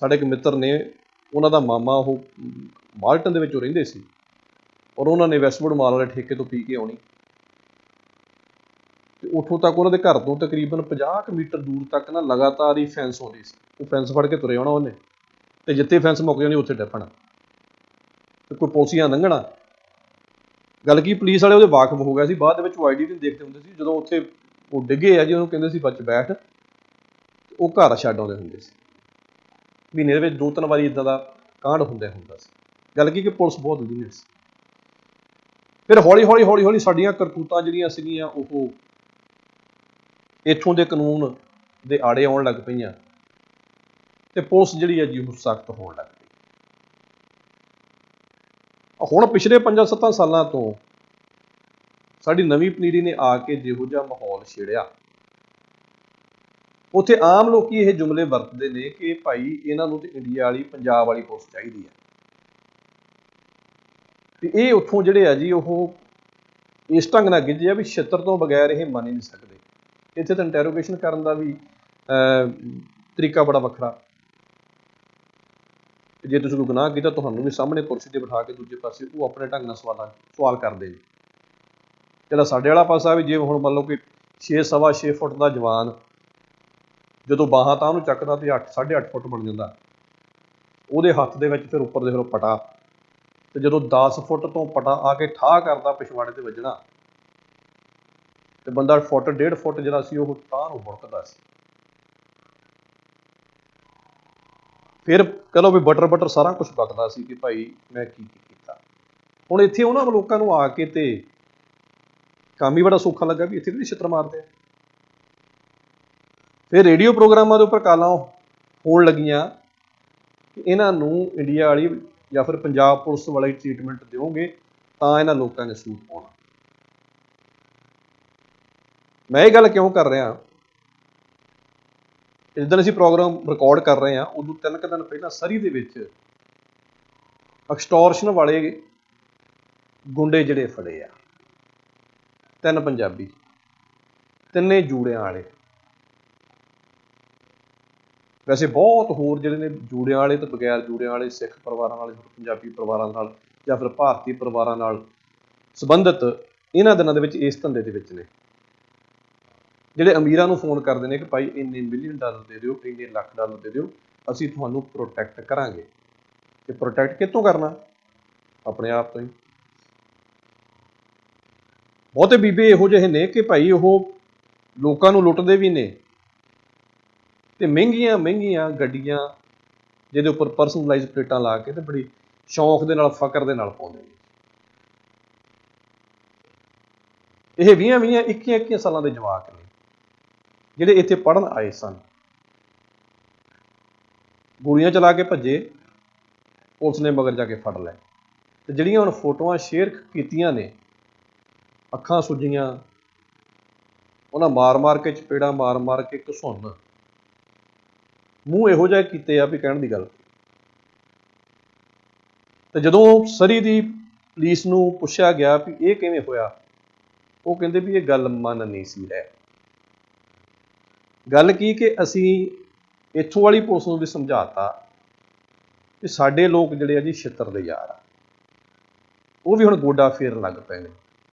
ਸਾਡੇ ਇੱਕ ਮਿੱਤਰ ਨੇ, ਉਹਨਾਂ ਦਾ ਮਾਮਾ ਉਹ ਮਾਲਟਨ ਦੇ ਵਿੱਚ ਉਹ ਰਹਿੰਦੇ ਸੀ ਔਰ ਉਹਨਾਂ ਨੇ ਵੈਸਟਵੁੱਡ ਮਾਲ ਵਾਲੇ ਠੇਕੇ ਤੋਂ ਪੀ ਕੇ ਆਉਣੀ। ਤੇ ਉੱਥੋਂ ਤੱਕ ਉਹਨਾਂ ਦੇ ਘਰ ਤੋਂ ਤਕਰੀਬਨ 50 ਕੁ ਮੀਟਰ ਦੂਰ ਤੱਕ ਨਾ ਲਗਾਤਾਰ ਹੀ ਫੈਂਸ ਆਉਂਦੀ ਸੀ। ਉਹ ਫੈਂਸ ਫੜ ਕੇ ਤੁਰੇ ਆਉਣਾ ਉਹਨੇ ਤੇ ਜਿੱਥੇ ਫੈਂਸ ਮੁੱਕ ਜਾਂਦੀ ਉੱਥੇ ਡੱਪਣਾ। ਤੇ ਕੋਈ ਪੁਲਸੀਆਂ ਲੰਘਣਾ। ਗੱਲ ਕੀ ਪੁਲਿਸ ਵਾਲੇ ਉਹਦੇ ਵਾਕਫ ਹੋ ਗਿਆ ਸੀ। ਬਾਅਦ ਦੇ ਵਿੱਚ ਉਹ ਆਈਡੀ ਵੀ ਦੇਖਦੇ ਹੁੰਦੇ ਸੀ। ਜਦੋਂ ਉੱਥੇ ਉਹ ਡਿੱਗੇ ਆ ਜੀ, ਉਹਨੂੰ ਕਹਿੰਦੇ ਸੀ, ਬੱਚ ਬੈਠ। ਤੇ ਉਹ ਘਰ ਛੱਡ ਆਉਂਦੇ ਹੁੰਦੇ ਸੀ। ਮਹੀਨੇ ਦੇ ਵਿੱਚ ਦੋ ਤਿੰਨ ਵਾਰੀ ਇਦਾਂ ਦਾ ਕਾਂਡ ਹੁੰਦਾ ਹੁੰਦਾ ਸੀ। ਗੱਲ ਕੀ ਕਿ ਪੁਲਿਸ ਬਹੁਤ ਲੀਨੀਅਰ ਸੀ। ਫਿਰ ਹੌਲੀ ਹੌਲੀ ਹੌਲੀ ਹੌਲੀ ਸਾਡੀਆਂ ਕਰਤੂਤਾਂ ਜਿਹੜੀਆਂ ਸੀਗੀਆਂ, ਉਹ ਇੱਥੋਂ ਦੇ ਕਾਨੂੰਨ ਦੇ ਆੜੇ ਆਉਣ ਲੱਗ ਪਈਆਂ ਤੇ ਪੁਲਿਸ ਜਿਹੜੀ ਹੈ ਜੀ ਉਹ ਸਖਤ ਹੋਣ ਲੱਗ ਪਈ। ਹੁਣ ਪਿਛਲੇ 5-7 ਸਾਲਾਂ ਤੋਂ ਸਾਡੀ ਨਵੀਂ ਪਨੀਰੀ ਨੇ ਆ ਕੇ ਜਿਹੋ ਜਿਹਾ ਮਾਹੌਲ ਛੇੜਿਆ। ਉੱਥੇ ਆਮ ਲੋਕੀ ਇਹ ਜੁਮਲੇ ਵਰਤਦੇ ਨੇ ਕਿ ਭਾਈ ਇਹਨਾਂ ਨੂੰ ਤੇ ਇੰਡੀਆ ਵਾਲੀ, ਪੰਜਾਬ ਵਾਲੀ ਪੁਲਿਸ ਚਾਹੀਦੀ ਹੈ। ਤੇ ਇਹ ਉੱਥੋਂ ਜਿਹੜੇ ਆ ਜੀ, ਉਹ ਇਸ ਢੰਗ ਨਾਲ ਗਿੱਜੇ ਆ ਵੀ ਛਿੱਤਰ ਤੋਂ ਬਗੈਰ ਇਹ ਮੰਨ ਹੀ ਨਹੀਂ ਸਕਦੇ। ਇੱਥੇ ਤਾਂ ਇੰਟਰੋਗੇਸ਼ਨ ਕਰਨ ਦਾ ਵੀ ਤਰੀਕਾ ਬੜਾ ਵੱਖਰਾ। ਜੇ ਤੁਸੀਂ ਕੋਈ ਗੁਨਾਹ ਕੀਤਾ, ਤੁਹਾਨੂੰ ਵੀ ਸਾਹਮਣੇ ਕੁਰਸੀ ਤੇ ਬਿਠਾ ਕੇ ਦੂਜੇ ਪਾਸੇ ਉਹ ਆਪਣੇ ਢੰਗ ਨਾਲ ਸਵਾਲਾਂ, ਸਵਾਲ ਕਰਦੇ ਨੇ। ਜਿਹੜਾ ਸਾਡੇ ਵਾਲਾ ਪਾਸਾ ਵੀ ਜੇ ਹੁਣ ਮੰਨ ਲਓ ਕਿ 6 ਸਵਾ 6 ਫੁੱਟ ਦਾ ਜਵਾਨ ਜਦੋਂ ਬਾਹਾਂ ਤਾਂ ਉਹਨੂੰ ਚੱਕਦਾ ਤੇ 8 8.5 ਫੁੱਟ ਬਣ ਜਾਂਦਾ। ਉਹਦੇ ਹੱਥ ਦੇ ਵਿੱਚ ਫਿਰ ਉੱਪਰ ਦੇਖ ਲਓ ਪਟਾ। ਤੇ ਜਦੋਂ 10 ਫੁੱਟ ਤੋਂ ਪਟਾ ਆ ਕੇ ਠਾਹ ਕਰਦਾ ਪਿਛਵਾੜੇ ਤੇ ਵੱਜਣਾ। ਤੇ ਬੰਦਾ ਫੁੱਟ, ਡੇਢ ਫੁੱਟ ਜਿਹੜਾ ਸੀ, ਉਹ ਤਾਂ ਨੂੰ ਮੁੜਕਦਾ ਸੀ। ਫਿਰ ਕਹ ਲਓ ਵੀ ਬਟਰ ਬਟਰ ਸਾਰਾ ਕੁਝ ਬਕਦਾ ਸੀ ਕਿ ਭਾਈ ਮੈਂ ਕੀ ਕੀ ਕੀਤਾ। ਹੁਣ ਇੱਥੇ ਉਹਨਾਂ ਲੋਕਾਂ ਨੂੰ ਆ ਕੇ ਤੇ ਕੰਮ ਹੀ ਬੜਾ ਸੌਖਾ ਲੱਗਾ ਵੀ ਇੱਥੇ ਵੀ ਛਿੱਤਰ ਮਾਰਦੇ। ਆ ਫਿਰ ਰੇਡੀਓ ਪ੍ਰੋਗਰਾਮਾਂ ਦੇ ਉੱਪਰ ਕਾਲਾਂ ਹੋਣ ਲੱਗੀਆਂ। ਇਹਨਾਂ ਨੂੰ ਇੰਡੀਆ ਵਾਲੀ ਜਾਂ ਫਿਰ ਪੰਜਾਬ ਪੁਲਿਸ ਵਾਲੀ ਟ੍ਰੀਟਮੈਂਟ ਦਿਓਗੇ ਤਾਂ ਇਹਨਾਂ ਲੋਕਾਂ ਨੇ ਸੂਟ ਪਾਉਣਾ। ਮੈਂ ਇਹ ਗੱਲ ਕਿਉਂ ਕਰ ਰਿਹਾ? ਇਸ ਦਿਨ ਅਸੀਂ ਪ੍ਰੋਗਰਾਮ ਰਿਕਾਰਡ ਕਰ ਰਹੇ ਹਾਂ, ਉਦੋਂ ਤਿੰਨ ਕੁ ਦਿਨ ਪਹਿਲਾਂ ਸਰੀ ਦੇ ਵਿੱਚ ਐਕਸਟੋਰਸ਼ਨ ਵਾਲੇ ਗੁੰਡੇ ਜਿਹੜੇ ਫੜੇ ਆ। ਤਿੰਨ ਪੰਜਾਬੀ, ਤਿੰਨੇ ਜੂੜਿਆਂ ਵਾਲੇ। ਵੈਸੇ ਬਹੁਤ ਹੋਰ ਜਿਹੜੇ ਨੇ ਜੂੜਿਆਂ ਵਾਲੇ ਤੇ ਬਗੈਰ ਜੂੜਿਆਂ ਵਾਲੇ ਸਿੱਖ ਪਰਿਵਾਰਾਂ ਨਾਲ, ਪੰਜਾਬੀ ਪਰਿਵਾਰਾਂ ਨਾਲ ਜਾਂ ਫਿਰ ਭਾਰਤੀ ਪਰਿਵਾਰਾਂ ਨਾਲ ਸੰਬੰਧਿਤ ਇਹਨਾਂ ਦਿਨਾਂ ਦੇ ਵਿੱਚ ਇਸ ਧੰਦੇ ਦੇ ਵਿੱਚ ਨੇ। ਜਿਹੜੇ ਅਮੀਰਾਂ ਨੂੰ ਫੋਨ ਕਰਦੇ ਨੇ ਕਿ ਭਾਈ ਇੰਨੇ ਮਿਲੀਅਨ ਡਾਲਰ ਦੇ ਦਿਓ, ਇੰਨੇ ਲੱਖ ਡਾਲਰ ਦੇ ਦਿਓ, ਅਸੀਂ ਤੁਹਾਨੂੰ ਪ੍ਰੋਟੈਕਟ ਕਰਾਂਗੇ। ਤੇ ਪ੍ਰੋਟੈਕਟ ਕਿੱਥੋਂ ਕਰਨਾ? ਆਪਣੇ ਆਪ ਤੋਂ ਹੀ। ਬਹੁਤੇ ਬੀਬੇ ਇਹੋ ਜਿਹੇ ਨੇ ਕਿ ਭਾਈ ਉਹ ਲੋਕਾਂ ਨੂੰ ਲੁੱਟਦੇ ਵੀ ਨੇ। ਤੇ ਮਹਿੰਗੀਆਂ ਮਹਿੰਗੀਆਂ ਗੱਡੀਆਂ ਜਿਹਦੇ ਉੱਪਰ ਪਰਸਨਲਾਈਜ਼ ਪਲੇਟਾਂ ਲਾ ਕੇ ਤੇ ਬੜੀ ਸ਼ੌਂਕ ਦੇ ਨਾਲ ਫਕਰ ਦੇ ਨਾਲ ਪਾਉਂਦੇ ਨੇ। ਇਹ 20 20 21 21 ਸਾਲਾਂ ਦੇ ਜਵਾਕ ਨੇ, ਜਿਹੜੇ ਇੱਥੇ ਪੜਨ ਆਏ ਸਨ। ਗੋਲੀਆਂ ਚਲਾ ਕੇ ਭੱਜੇ, ਪੁਲਿਸ ਨੇ ਮਗਰ ਜਾ ਕੇ ਫੜ ਲਏ। ਤੇ ਜਿਹੜੀਆਂ ਹੁਣ ਫੋਟੋਆਂ ਸ਼ੇਅਰ ਕੀਤੀਆਂ ਨੇ, ਅੱਖਾਂ ਸੁੱਜੀਆਂ, ਉਹਨਾਂ ਮਾਰ-ਮਾਰ ਕੇ, ਚਪੇੜਾ ਮਾਰ-ਮਾਰ ਕੇ ਘਸੁੰਨ ਮੂੰਹ ਇਹੋ ਜਿਹਾ ਕੀਤੇ ਆ ਵੀ ਕਹਿਣ ਦੀ ਗੱਲ। ਤੇ ਜਦੋਂ ਸਰੀ ਦੀ ਪੁਲਿਸ ਨੂੰ ਪੁੱਛਿਆ ਗਿਆ ਵੀ ਇਹ ਕਿਵੇਂ ਹੋਇਆ, ਉਹ ਕਹਿੰਦੇ ਵੀ ਇਹ ਗੱਲ ਮੰਨ ਨਹੀਂ ਸੀ ਰਹਿ। ਗੱਲ ਕੀ ਕਿ ਅਸੀਂ ਇੱਥੋਂ ਵਾਲੀ ਪੁਲਿਸ ਨੂੰ ਵੀ ਸਮਝਾਤਾ ਕਿ ਸਾਡੇ ਲੋਕ ਜਿਹੜੇ ਆ ਜੀ ਛਿੱਤਰ ਦੇ ਯਾਰ ਆ। ਉਹ ਵੀ ਹੁਣ ਗੋਡਾ ਫੇਰਨ ਲੱਗ ਪਏ ਨੇ।